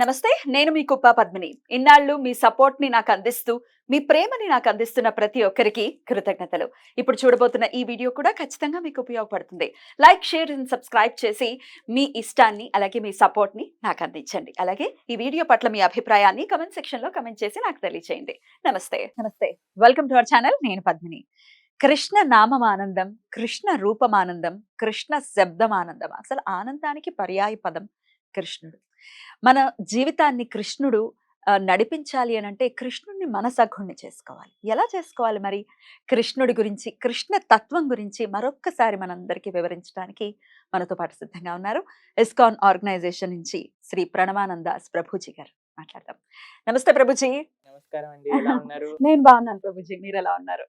నమస్తే నేను మీ కుప్ప పద్మిని. ఇన్నాళ్ళు మీ సపోర్ట్ని నాకు అందిస్తూ మీ ప్రేమని నాకు అందిస్తున్న ప్రతి ఒక్కరికి కృతజ్ఞతలు. ఇప్పుడు చూడబోతున్న ఈ వీడియో కూడా ఖచ్చితంగా మీకు ఉపయోగపడుతుంది. లైక్ షేర్ అండ్ సబ్స్క్రైబ్ చేసి మీ ఇష్టాన్ని అలాగే మీ సపోర్ట్ని నాకు అందించండి. అలాగే ఈ వీడియో పట్ల మీ అభిప్రాయాన్ని కమెంట్ సెక్షన్లో కమెంట్ చేసి నాకు తెలియచేయండి. నమస్తే. నమస్తే. వెల్కమ్ టు అవర్ ఛానల్ నేను పద్మిని. కృష్ణ నామమానందం కృష్ణ రూపమానందం కృష్ణ శబ్దమానందం అసలు ఆనందానికి పర్యాయ పదం కృష్ణుడు. మన జీవితాన్ని కృష్ణుడు నడిపించాలి అని అంటే కృష్ణుడిని మనసగుణ్ణి చేసుకోవాలి. ఎలా చేసుకోవాలి మరి? కృష్ణుడి గురించి కృష్ణ తత్వం గురించి మరొక్కసారి మనందరికీ వివరించడానికి మనతో పాటు సిద్ధంగా ఉన్నారు. ఇస్కాన్ ఆర్గనైజేషన్ నుంచి శ్రీ ప్రణవానందాస్ ప్రభుజీ గారు మాట్లాడదాం. నమస్తే ప్రభుజీ. నమస్కారం అండి. నేను బాగున్నాను ప్రభుజీ. మీరు ఎలా ఉన్నారు?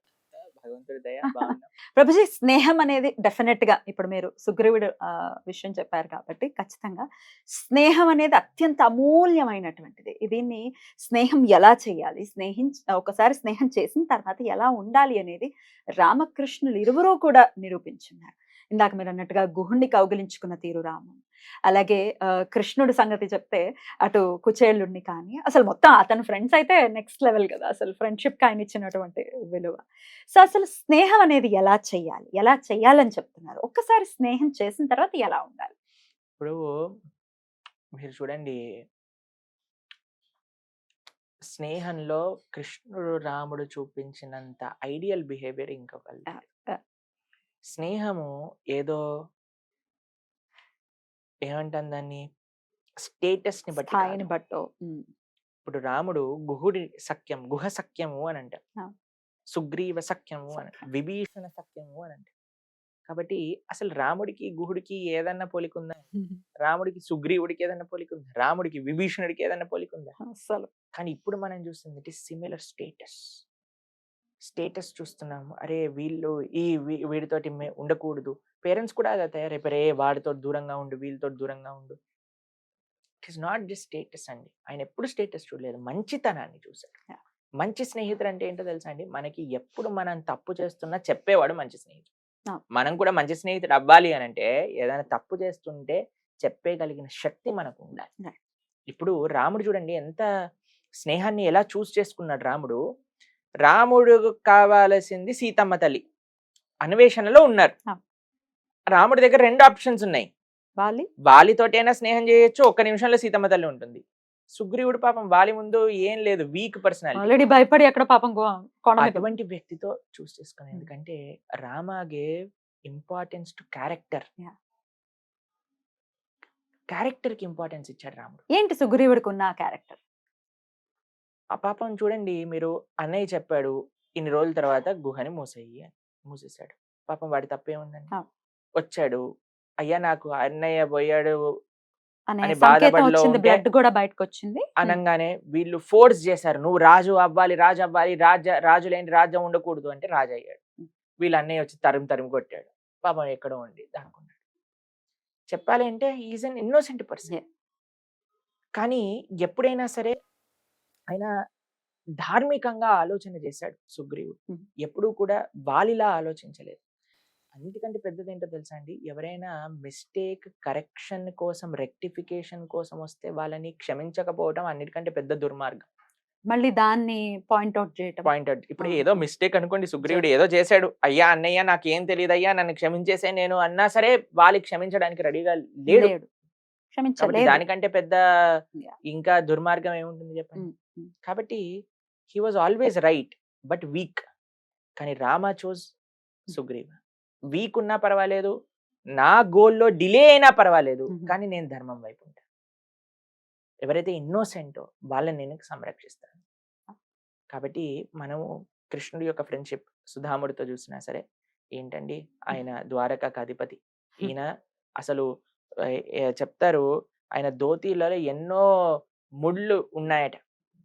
భగవంతుడి దయ ప్రభుజీ స్నేహం అనేది డెఫినెట్గా ఇప్పుడు మీరు సుగ్రీవుడు ఆ, విషయం చెప్పారు కాబట్టి ఖచ్చితంగా స్నేహం అనేది అత్యంత అమూల్యమైనటువంటిది. దీన్ని స్నేహం ఎలా చేయాలి? స్నేహం ఒకసారి స్నేహం చేసిన తర్వాత ఎలా ఉండాలి అనేది రామకృష్ణులు ఇరువురు కూడా నిరూపించున్నారు. ఇందాక మీరు అన్నట్టుగా గుహుణ్ణి కౌగిలించుకున్న తీరు రాము. అలాగే కృష్ణుడి సంగతి చెప్తే అటు కుచేలుడిని కానీ అసలు మొత్తం అతని ఫ్రెండ్స్ అయితే నెక్స్ట్ లెవెల్ కదా అసలు ఫ్రెండ్షిప్ ఆయన ఇచ్చినటువంటి విలువ. సో అసలు స్నేహం అనేది ఎలా చెయ్యాలి? ఎలా చెయ్యాలని చెప్తున్నారు? ఒక్కసారి స్నేహం చేసిన తర్వాత ఎలా ఉండాలి? ఇప్పుడు మీరు చూడండి. స్నేహంలో కృష్ణుడు రాముడు చూపించినంత ఐడియల్ బిహేవియర్ ఇంకొకళ్ళు. స్నేహము ఏదో ఏమంటాం దాన్ని? స్టేటస్ని బట్టి స్థాయిని కాదు. బట్టో. ఉమ్, ఇప్పుడు రాముడు గుహుడి సఖ్యం గుహ సఖ్యము అని అంట. ఆ. సుగ్రీవ సఖ్యము అని విభీషణ సఖ్యము అని అంట. కాబట్టి అసలు రాముడికి గుహుడికి ఏదన్నా పోలిక ఉందా రాముడికి సుగ్రీవుడికి ఏదన్నా పోలిక ఉందా రాముడికి విభీషణుడికి ఏదన్నా పోలిక ఉందా అసలు కానీ ఇప్పుడు మనం చూస్తుంది ఇట్ సిమిలర్ స్టేటస్. స్టేటస్ చూస్తున్నాము. అరే! వీళ్ళు ఈ వీడితోటి ఉండకూడదు. పేరెంట్స్ కూడా అదే తయారైపోయారు. ఏ వాడితో దూరంగా ఉండు వీళ్ళతో దూరంగా ఉండు. It is not just status అండి. ఆయన ఎప్పుడు స్టేటస్ చూడలేదు. మంచితనాన్ని Yeah. మంచి స్నేహితుడు అంటే ఏంటో తెలుసా అండి? మనకి ఎప్పుడు మనం తప్పు చేస్తున్నా చెప్పేవాడు మంచి స్నేహితుడు. మనం కూడా మంచి స్నేహితుడు అవ్వాలి అని అంటే ఏదైనా తప్పు చేస్తుంటే చెప్పేయగలిగిన శక్తి మనకు ఉండాలి. ఇప్పుడు రాముడు చూడండి ఎంత స్నేహాన్ని ఎలా చూస్ చేసుకున్నాడు రాముడు. రాముడు కావాల్సింది సీతమ్మ తల్లి. అన్వేషణలో ఉన్నారు. రాముడి దగ్గర రెండు ఆప్షన్స్ ఉన్నాయి. వాలి? వాలితోటైనా స్నేహం చేయొచ్చు ఒక్క నిమిషంలో సీతమ్మ తల్లి ఉంటుంది. సుగ్రీవుడు పాపం వాలి ముందు ఏం లేదు వీక్ పర్సనాలిటీ. ఆల్రెడీ భయపడి ఎక్కడ పాపం అటువంటి వ్యక్తితో చూస్ చేసుకుని ఎందుకంటే Rama gave importance to character. క్యారెక్టర్కి ఇంపార్టెన్స్ ఇచ్చాడు రాముడు. ఏంటి సుగ్రీవుడికి ఉన్న క్యారెక్టర్ ఆ పాపం చూడండి మీరు అన్నయ్య చెప్పాడు ఇన్ని రోజుల తర్వాత గుహని మూసేయి అని మూసేశాడు. పాపం వాడి తప్పేముందండి? ఆ. వచ్చాడు. అయ్యా నాకు అన్నయ్య పోయాడు అనే అని సంకేతం బాధపడిలో వచ్చింది ఉంటే బ్లడ్ కూడా బయటకు వచ్చింది అనగానే వీళ్ళు ఫోర్స్ చేశారు నువ్వు రాజు అవ్వాలి రాజు అవ్వాలి రాజ రాజు లేని రాజ్యం ఉండకూడదు అంటే రాజు అయ్యాడు వీళ్ళు అన్నయ్య వచ్చి తరిమి తరిమి కొట్టాడు. పాపం ఎక్కడో ఉండి దానుకున్నాడు చెప్పాలి అంటే ఈజ్ అన్ ఇన్నోసెంట్ పర్సన్. కానీ ఎప్పుడైనా సరే ఆయన ధార్మికంగా ఆలోచన చేశాడు సుగ్రీవుడు. ఎప్పుడూ కూడా వాలిలా ఆలోచించలేదు. అన్నిటికంటే పెద్దది ఏంటో తెలుసా అండి? ఎవరైనా మిస్టేక్ కరెక్షన్ కోసం రెక్టిఫికేషన్ కోసం వస్తే వాళ్ళని క్షమించకపోవడం అన్నిటికంటే పెద్ద దుర్మార్గం. మళ్ళీ దాన్ని పాయింట్ అవుట్ చేయటం. Point out. ఇప్పుడు. ఏదో మిస్టేక్ అనుకోండి సుగ్రీవుడు ఏదో చేశాడు. అయ్యా అన్నయ్య నాకేం తెలియదు అయ్యా నన్ను క్షమించేసే నేను అన్నా సరే వాళ్ళు క్షమించడానికి రెడీగా లేడు. క్షమించలేదు. దానికంటే పెద్ద. ఇంకా దుర్మార్గం ఏముంటుంది చెప్పండి. కాబట్టి he was always right but weak కానీ రామా చూస్ సుగ్రీవ వీక్ ఉన్నా పర్వాలేదు నా గోల్లో డిలే అయినా పర్వాలేదు Mhm. కానీ నేను ధర్మం వైపు ఉంటాను ఎవరైతే ఇన్నోసెంటో వాళ్ళని నేను సంరక్షిస్తాను. కాబట్టి మనము కృష్ణుడి యొక్క ఫ్రెండ్షిప్ సుధాముడితో చూసినా సరే ఏంటండి? ఆయన ద్వారకాకు అధిపతి. ఈయన అసలు చెప్తారు ఆయన ధోతీలలో ఎన్నో ముళ్ళు ఉన్నాయట.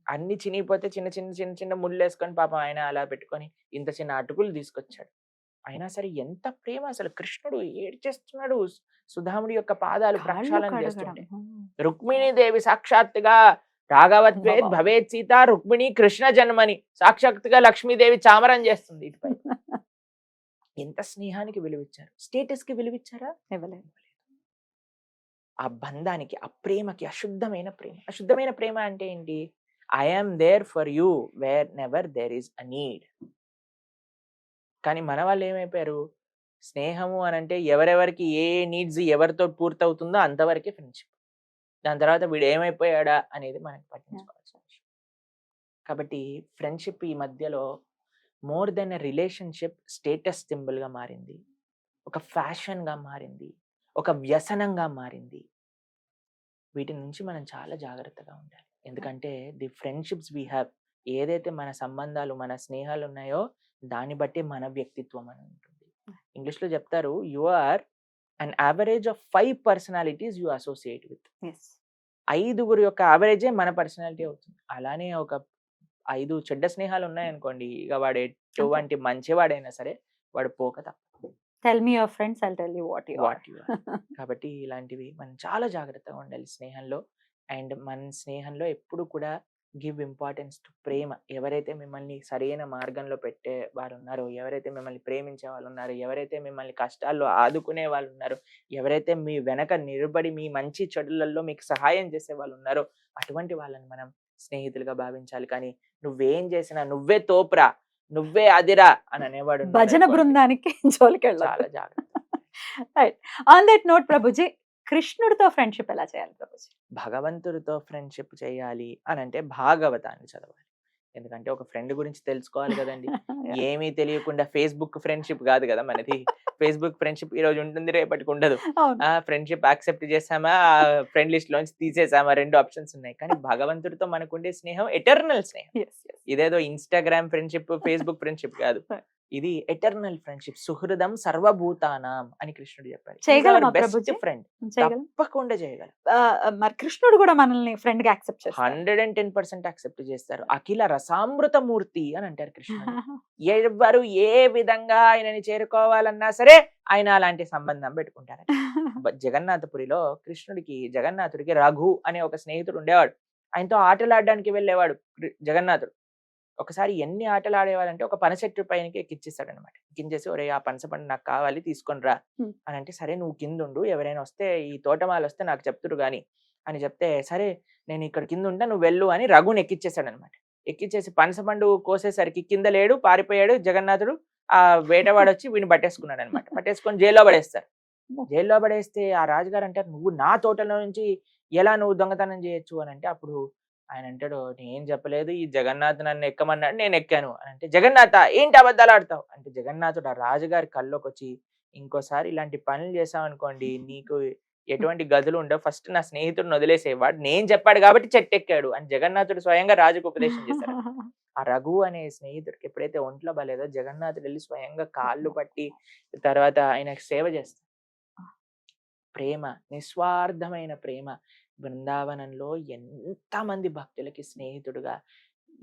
అన్ని చినిగిపోతే చిన్న చిన్న చిన్న చిన్న ముళ్ళు వేసుకొని పాపం ఆయన అలా పెట్టుకొని ఇంత చిన్న అటుకులు తీసుకొచ్చాడు. అయినా సరే ఎంత ప్రేమ అసలు! కృష్ణుడు ఏడ్చేస్తున్నాడు. సుధాముడి యొక్క పాదాలు ప్రక్షాళన చేస్తుంటే. ఉమ్. రుక్మిణీ దేవి సాక్షాత్తుగా రాఘవత్వేత్ బాబా. భవేత్ సీత రుక్మిణి కృష్ణ జన్మని సాక్షాత్తుగా లక్ష్మీదేవి చామరం చేస్తుంది ఇటుపై ఎంత స్నేహానికి విలువిచ్చారు. స్టేటస్కి విలువిచ్చారా? ఇవ్వలేదు. ఆ బంధానికి ఆ ప్రేమకి అశుద్ధమైన ప్రేమ. అశుద్ధమైన ప్రేమ అంటే ఏంటి? I am there for you where never there is a need కానీ మన వాళ్ళు ఏమైపోయారు? స్నేహము అని అంటే ఎవరెవరికి ఏ నీడ్స్ ఎవరితో పూర్తవుతుందో అంతవరకే ఫ్రెండ్షిప్. దాని తర్వాత వీడు ఏమైపోయాడా అనేది మనకి పట్టించుకోవాల్సిన విషయం. కాబట్టి ఫ్రెండ్షిప్ ఈ మధ్యలో more than a relationship status సింబల్గా మారింది. ఒక ఫ్యాషన్గా మారింది. ఒక వ్యసనంగా మారింది. వీటి నుంచి మనం చాలా జాగ్రత్తగా ఉండాలి. ఎందుకంటే ది ఫ్రెండ్షిప్స్ వీ హ్యావ్ ఏదైతే మన సంబంధాలు మన స్నేహాలు ఉన్నాయో దాన్ని బట్టి మన వ్యక్తిత్వం అని ఉంటుంది. ఇంగ్లీష్లో చెప్తారు you are an average of five personalities you associate with. ఐదుగురు యొక్క యావరేజే మన పర్సనాలిటీ అవుతుంది. అలానే ఒక ఐదు చెడ్డ స్నేహాలు ఉన్నాయనుకోండి ఇక వాడు ఎటువంటి మంచివాడైనా సరే వాడు పోక తప్ప tell me your friends I tell you what you what you కాబట్టి ఇలాంటివి మనం చాలా జాగ్రత్తగా ఉండాలి స్నేహంలో. అండ్ మన స్నేహంలో ఎప్పుడు కూడా గివ్ ఇంపార్టెన్స్ టు ప్రేమ. ఎవరైతే మిమ్మల్ని సరైన మార్గంలో పెట్టే వారు ఉన్నారో ఎవరైతే మిమ్మల్ని ప్రేమించే వాళ్ళు ఉన్నారో ఎవరైతే మిమ్మల్ని కష్టాల్లో ఆదుకునే వాళ్ళు ఉన్నారో ఎవరైతే మీ వెనక నిలబడి మీ మంచి చెడులలో మీకు సహాయం చేసే వాళ్ళు ఉన్నారో అటువంటి వాళ్ళని మనం స్నేహితులుగా భావించాలి. కానీ నువ్వేం చేసినా నువ్వే తోపురా నువ్వే అదిరా అని అనేవాడు భజన బృందానికి జోలికి చాలా వెళ్ళాలి జాగ్రత్త. Right on that note Prabhuji కృష్ణుడితో ఫ్రెండ్షిప్ ఎలా చేయాలి ప్రభుజీ భగవంతుడితో ఫ్రెండ్షిప్ చేయాలి అని అంటే భాగవతాన్ని చదవాలి. ఎందుకంటే ఒక ఫ్రెండ్ గురించి తెలుసుకోవాలి కదండి. ఏమీ తెలియకుండా ఫేస్బుక్ ఫ్రెండ్షిప్ కాదు కదా మనది. ఫేస్బుక్ ఫ్రెండ్షిప్ ఈ రోజు ఉంటుంది రేపటికి ఉండదు. ఆ ఫ్రెండ్షిప్ యాక్సెప్ట్ చేసామా? ఫ్రెండ్ లిస్ట్ లోంచి తీసేసామా? రెండు ఆప్షన్స్ ఉన్నాయి. కానీ భగవంతుడితో మనకుండే స్నేహం ఎటర్నల్ స్నేహం. ఇదేదో ఇన్స్టాగ్రామ్ ఫ్రెండ్షిప్ ఫేస్బుక్ ఫ్రెండ్షిప్ కాదు. ఇది ఎటర్నల్ ఫ్రెండ్షిప్ సుహృదం సర్వభూతానాం అని కృష్ణుడు బెస్ట్ ప్రభుజీ? ఫ్రెండ్ తప్పకుండా చేయగలం. మరి కృష్ణుడు కూడా మనల్ని ఫ్రెండ్గా యాక్సెప్ట్ చేస్తాడు? Hundred and ten percent accept చేస్తారు. అఖిల రసామృత మూర్తి అని అంటారు కృష్ణుడు. ఎవరు ఏ విధంగా ఆయనని చేరుకోవాలన్నా సరే ఆయన అలాంటి సంబంధం పెట్టుకుంటారు. జగన్నాథపురిలో కృష్ణుడికి జగన్నాథుడికి రఘు అనే ఒక స్నేహితుడు ఉండేవాడు. ఆయనతో ఆటలాడడానికి వెళ్ళేవాడు జగన్నాథుడు. ఒకసారి ఎన్ని ఆటలు ఆడేవాడంటే ఒక పనసెట్టు పైనకి ఎక్కిచ్చేస్తాడు అనమాట ఎక్కించేసి ఒరే ఆ పనస పండు నాకు కావాలి తీసుకొని రా. అని అంటే సరే నువ్వు కింద ఉండు ఎవరైనా వస్తే ఈ తోటమాలు వస్తే నాకు చెప్తురు గాని. అని చెప్తే సరే నేను ఇక్కడ కింద ఉంటా నువ్వు వెళ్ళు అని రఘుని ఎక్కిచ్చేసాడు అనమాట ఎక్కిచ్చేసి పనస పండు కోసేసరికి కింద లేడు పారిపోయాడు జగన్నాథుడు. ఆ వేటవాడు వచ్చి వీడిని పట్టేసుకున్నాడు అనమాట పట్టేసుకొని జైల్లో పడేస్తారు. జైల్లో పడేస్తే ఆ రాజుగారు అంటారు నువ్వు నా తోటలో నుంచి ఎలా నువ్వు దొంగతనం చేయొచ్చు? అని అంటే అప్పుడు ఆయన అంటాడు నేను చెప్పలేదు ఈ జగన్నాథ్ నన్ను ఎక్కమన్నాడు నేను ఎక్కాను. అని అంటే జగన్నాథ ఏంటి అబద్ధాలు ఆడతావు? అంటే జగన్నాథుడు ఆ రాజుగారి కల్లోకి వచ్చి ఇంకోసారి ఇలాంటి పనులు చేసావనుకోండి నీకు ఎటువంటి గదులు ఉండవు. ఫస్ట్ నా స్నేహితుడిని వదిలేసేవాడు నేను చెప్పాడు కాబట్టి చెట్టు ఎక్కాడు అని జగన్నాథుడు స్వయంగా రాజుకు ఉపదేశం చేశాడు. ఆ రఘు అనే స్నేహితుడికి ఎప్పుడైతే ఒంట్లో బాలేదో జగన్నాథుడు వెళ్ళి స్వయంగా కాళ్ళు పట్టి తర్వాత ఆయనకు సేవ చేస్తాడు. ప్రేమ నిస్వార్థమైన ప్రేమ. బృందావనంలో ఎంతమంది భక్తులకి స్నేహితుడుగా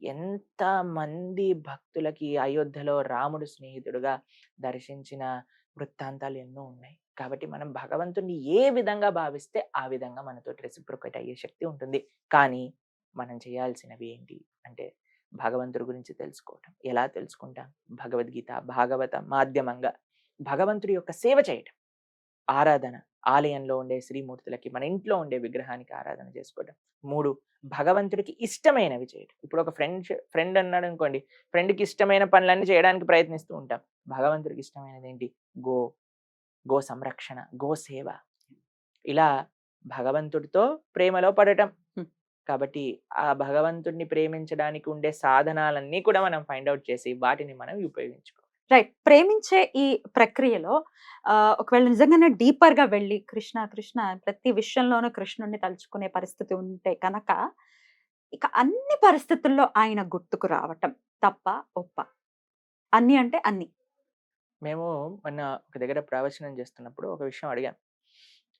ఎంత మంది భక్తులకి అయోధ్యలో రాముడు స్నేహితుడుగా దర్శించిన వృత్తాంతాలు ఎన్నో ఉన్నాయి. కాబట్టి మనం భగవంతుని ఏ విధంగా భావిస్తే ఆ విధంగా మనతో రెసిప్రొకేట్ అయ్యే శక్తి ఉంటుంది. కానీ మనం చేయాల్సినవి ఏంటి? అంటే భగవంతుడి గురించి తెలుసుకోవటం. ఎలా తెలుసుకుంటాం? భగవద్గీత భాగవత మాధ్యమంగా భగవంతుడి యొక్క సేవ చేయటం. ఆరాధన. ఆలయంలో ఉండే శ్రీమూర్తులకి మన ఇంట్లో ఉండే విగ్రహానికి ఆరాధన చేసుకోవటం మూడు భగవంతుడికి ఇష్టమైనవి చేయటం ఇప్పుడు ఒక ఫ్రెండ్ ఫ్రెండ్ అన్నాడు అనుకోండి ఫ్రెండ్కి ఇష్టమైన పనులన్నీ చేయడానికి ప్రయత్నిస్తూ ఉంటాం. భగవంతుడికి ఇష్టమైనది ఏంటి? గో గో సంరక్షణ గో సేవ. ఇలా భగవంతుడితో ప్రేమలో పడటం. కాబట్టి ఆ భగవంతుడిని ప్రేమించడానికి ఉండే సాధనాలన్నీ కూడా మనం ఫైండ్ అవుట్ చేసి వాటిని మనం ఉపయోగించుకోవాలి. రైట్. ప్రేమించే ఈ ప్రక్రియలో ఒకవేళ నిజంగానే డీపర్గా వెళ్ళి కృష్ణ కృష్ణ ప్రతి విషయంలోనూ కృష్ణుడిని తలుచుకునే పరిస్థితి ఉంటే కనుక ఇక అన్ని పరిస్థితుల్లో ఆయన గుర్తుకు రావటం తప్ప ఒప్ప. అన్ని అంటే అన్ని. మేము మొన్న ఒక దగ్గర ప్రవచనం చేస్తున్నప్పుడు ఒక విషయం అడిగాం.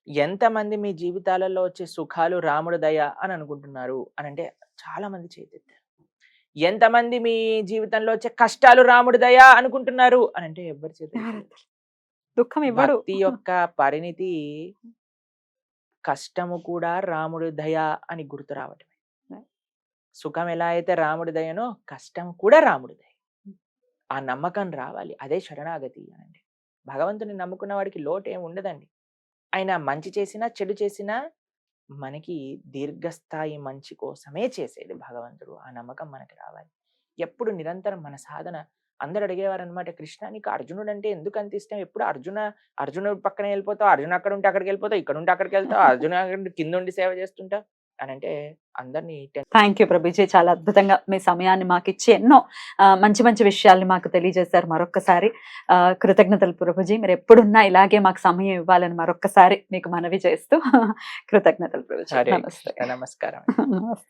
ఎంతమంది మీ జీవితాలలో వచ్చే సుఖాలు రాముడు దయ అని అనుకుంటున్నారు? అని అంటే చాలా మంది చేతెత్తారు ఎంతమంది మీ జీవితంలో వచ్చే కష్టాలు రాముడు దయ అనుకుంటున్నారు? అని అంటే ఎవరి చేత దుఃఖం ఇవ్వడు భక్తి యొక్క పరిణితి కష్టము కూడా రాముడి దయ అని గుర్తు రావటమే. సుఖం ఎలా అయితే రాముడి దయనో కష్టం కూడా రాముడి దయ. ఆ నమ్మకం రావాలి. అదే శరణాగతి అనండి. భగవంతుని నమ్ముకున్న వాడికి లోటు ఏమి ఉండదండి. ఆయన మంచి చేసినా చెడు చేసినా మనకి దీర్ఘస్థాయి మంచి కోసమే చేసేది భగవంతుడు. ఆ నమ్మకం మనకి రావాలి. ఎప్పుడు నిరంతరం మన సాధన అందరు అడిగేవారు అనమాట కృష్ణ నీకు అర్జునుడు అంటే ఎందుకు అంత ఇష్టం? ఎప్పుడు అర్జున అర్జునుడు పక్కన వెళ్ళిపోతావు అర్జున అక్కడ ఉంటే అక్కడికి వెళ్ళిపోతావు ఇక్కడ ఉంటే అక్కడికి వెళ్తావు అర్జున అక్కడ కింద ఉండి సేవ చేస్తుంటావు? అని అంటే అందరినీ థ్యాంక్ యూ ప్రభుజీ. చాలా అద్భుతంగా మీ సమయాన్ని మాకు ఇచ్చి ఎన్నో మంచి మంచి విషయాల్ని మాకు తెలియజేశారు మరొక్కసారి. ఆ, కృతజ్ఞతలు ప్రభుజీ. మీరు ఎప్పుడున్నా ఇలాగే మాకు సమయం ఇవ్వాలని మరొక్కసారి మీకు మనవి చేస్తూ కృతజ్ఞతలు ప్రభుజీ. నమస్తే. నమస్కారం నమస్తే.